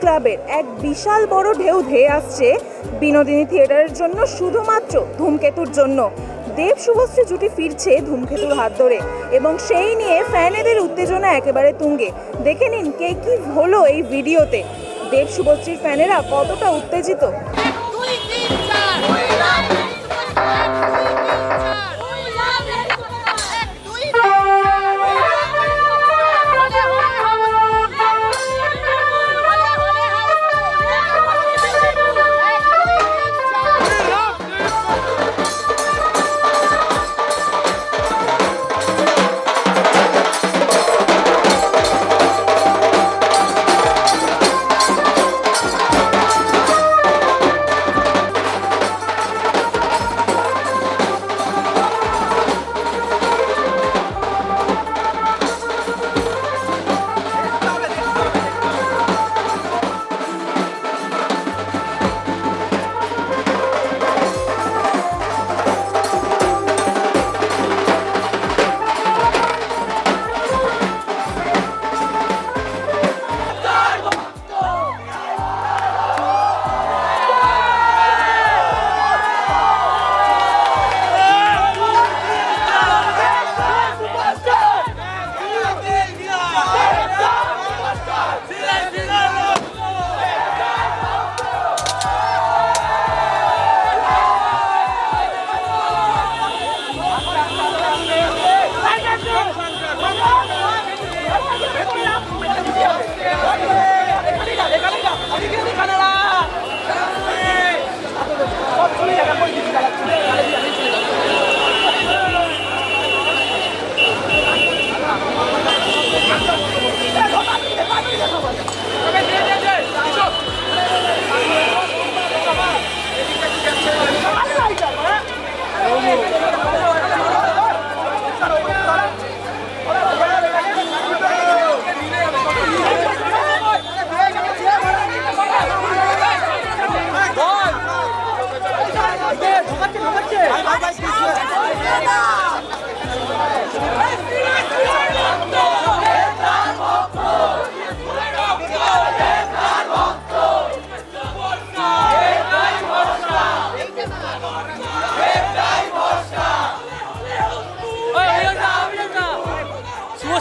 ক্লাবের এক বিশাল বড় ঢেউ ধেয়ে আসছে বিনোদিনী থিয়েটারের জন্য শুধুমাত্র ধূমকেতুর জন্য। দেব শুভশ্রী জুটি ফিরছে ধূমকেতুর হাত ধরে এবং সেই নিয়ে ফ্যানেদের উত্তেজনা একেবারে তুঙ্গে। দেখে নিন কে কি হলো এই ভিডিওতে। দেব শুভশ্রীর ফ্যানেরা কতটা উত্তেজিত?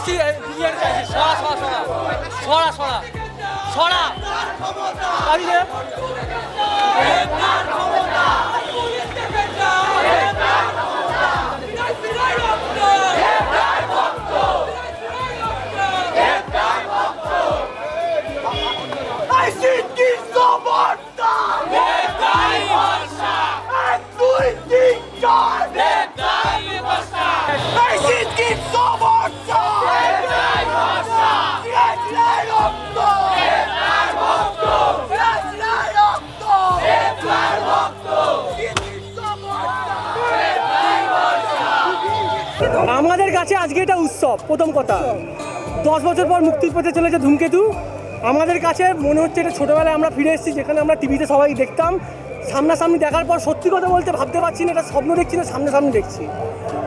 বিরিয়ানি চাইছে। সরা সরা সরা। সরা সরা। সরা। কাছে আজকে এটা উৎসব, প্রথম কথা। দশ বছর পর মুক্তি পেতে চলেছে ধূমকেতু। আমাদের কাছে মনে হচ্ছে এটা ছোটোবেলায় আমরা ফিরে এসেছি, যেখানে আমরা টিভিতে সবাই দেখতাম। সামনাসামনি দেখার পর সত্যি কথা বলতে ভাবতে পারছি না, এটা স্বপ্ন দেখছি না, সামনাসামনি দেখছি।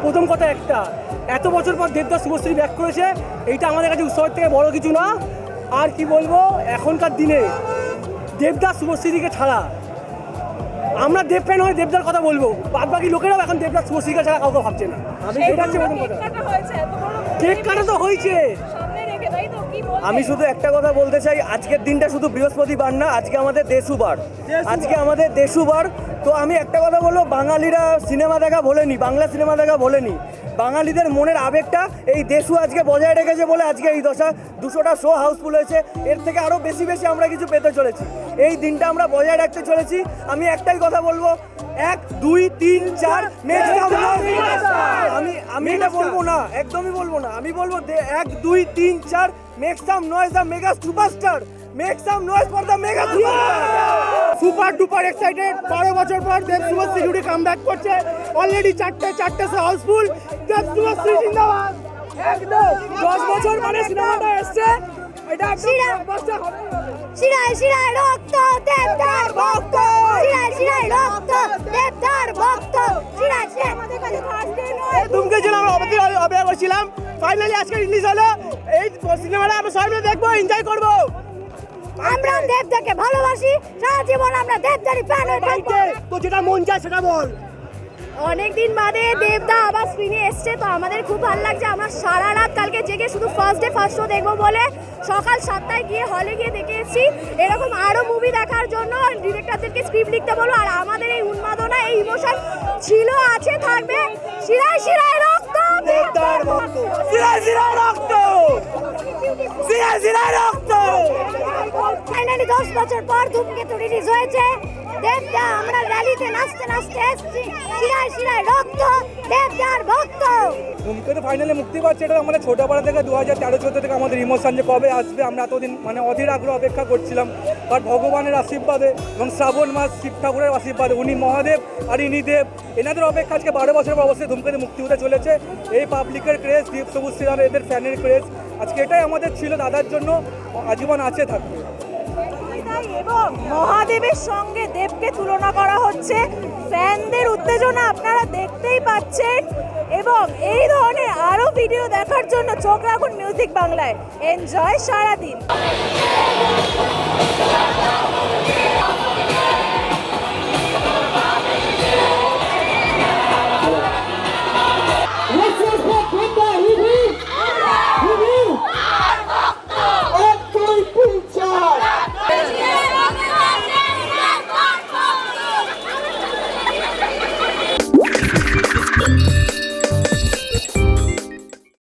প্রথম কথা একটা, এত বছর পর দেবদাস শুভশ্রী ব্যাক করেছে, এইটা আমাদের কাছে উৎসবের থেকে বড় কিছু না। আর কি বলব, এখনকার দিনে দেবদাস শুভশ্রীকে ছাড়া আমরা দেব ফ্যান হয়ে দেবদার কথা বলব। বাদ বাকি লোকেরাও এখন দেবদার স্পর্শিকা ছাড়া কাউকে ভাবছে না। এটা হচ্ছে প্রথম কথা। কেক কাটা তো হয়েছে। আমি শুধু একটা কথা বলতে চাই আজকের দিনটা শুধু বৃহস্পতিবার না আজকে আমাদের দেশুবার। আজকে আমাদের দেশুবার। তো আমি একটা কথা বলব বাঙালিরা সিনেমা দেখা বলেনি বাংলা সিনেমা দেখা ভোলেনি। বাঙালিদের মনের আবেগটা এই দেশু আজকে বজায় রেখেছে বলে আজকে এই দশা। দুশোটা শো হাউসফুল হয়েছে। এর থেকে আরও বেশি বেশি আমরা কিছু পেতে চলেছি। এই দিনটা আমরা বজায় রাখতে চলেছি। আমি একটাই কথা বলব। এক দুই তিন চার আমি আমি এটা বলব না। একদমই বলব না। আমি বলব এক দুই তিন চার make some noise the mega superstar. Make some noise for the mega super duper excited বারো বছর পর দেব শুভশ্রী জুড়ি কাম ব্যাক করছে। অলরেডি চারটে চারটে হাউসফুল দেব শুভশ্রী জিন্দাবাদ। একদম। দশ বছর মানে সিনেমাটা এসছে। এটা। শিরায় শিরায় রক্ত দেবদার ভক্ত। শিরায় শিরায় রক্ত দেবদার ভক্ত। শিরায় শিরায়। তুমকে ছিল আমরা অবধি অপেক্ষা করছিলাম ফাইনালি আজকে রিলিজ হলো। এই সিনেমাটা আমরা সবাই মিলে দেখব এনজয় করব। আমরা দেবদাকে ভালোবাসি সারা জীবন আমরা দেবদারই ফ্যান হয়ে থাকব। তো যেটা মন চায় সেটা বল। অনেকদিন বাদে দেবদা আবার স্ক্রিনে এসছে তো আমাদের খুব ভালো লাগছে। আমরা সারা রাত কালকে জেগে শুধু ফার্স্ট ডে ফার্স্ট শো দেখব বলে সকাল সাতটায় গিয়ে হলে গিয়ে দেখে এসেছি। এরকম আরও মুভি দেখার জন্য ডিরেক্টরদেরকে স্ক্রিপ্ট লিখতে বলো আর আমাদের এই উন্মাদনা এই ইমোশন ছিল আছে থাকবে। শিরায় শিরায় দেবদার ভক্ত সিরায় সিরায় রক্ত! সিরায় সিরায় রক্ত! ফাইনালি দশ বছর পর ধূমকেতু রিলিজ হয়েছে। দেবদা, আমরা র্যালিতে নাচতে নাচতে এসেছি। শিরায় শিরায় রক্ত, দেবদার ভক্ত। ধূমকেতু ফাইনালে মুক্তি পাচ্ছে, এটা আমাদের ছোটোবেলা থেকে দু হাজার তেরো চোদ্দ থেকে আমাদের ইমোশন যে কবে আসবে, আমরা এতদিন মানে অধীর আগ্রহ অপেক্ষা করছিলাম। বাট ভগবানের আশীর্বাদে এবং শ্রাবণ মাস শিব ঠাকুরের আশীর্বাদে, উনি মহাদেব আর ইনি দেব, এনাদের অপেক্ষা আজকে বারো বছর পর অবশ্যই ধূমকেতু মুক্তি হতে চলেছে। এই পাবলিকের ক্রেজ দীপ সবুজ শ্রীরাম এদের ফ্যানের ক্রেজ আজকে এটাই আমাদের ছিল দাদার জন্য আজীবন আছে থাকবে। এবং মহাদেবের সঙ্গে দেবকে তুলনা করা হচ্ছে। ফ্যানদের উত্তেজনা আপনারা দেখতেই পাচ্ছেন। এবং এই ধরনের আরও ভিডিও দেখার জন্য চোখ রাখুন মিউজিক বাংলায় এনজয় সারাদিন।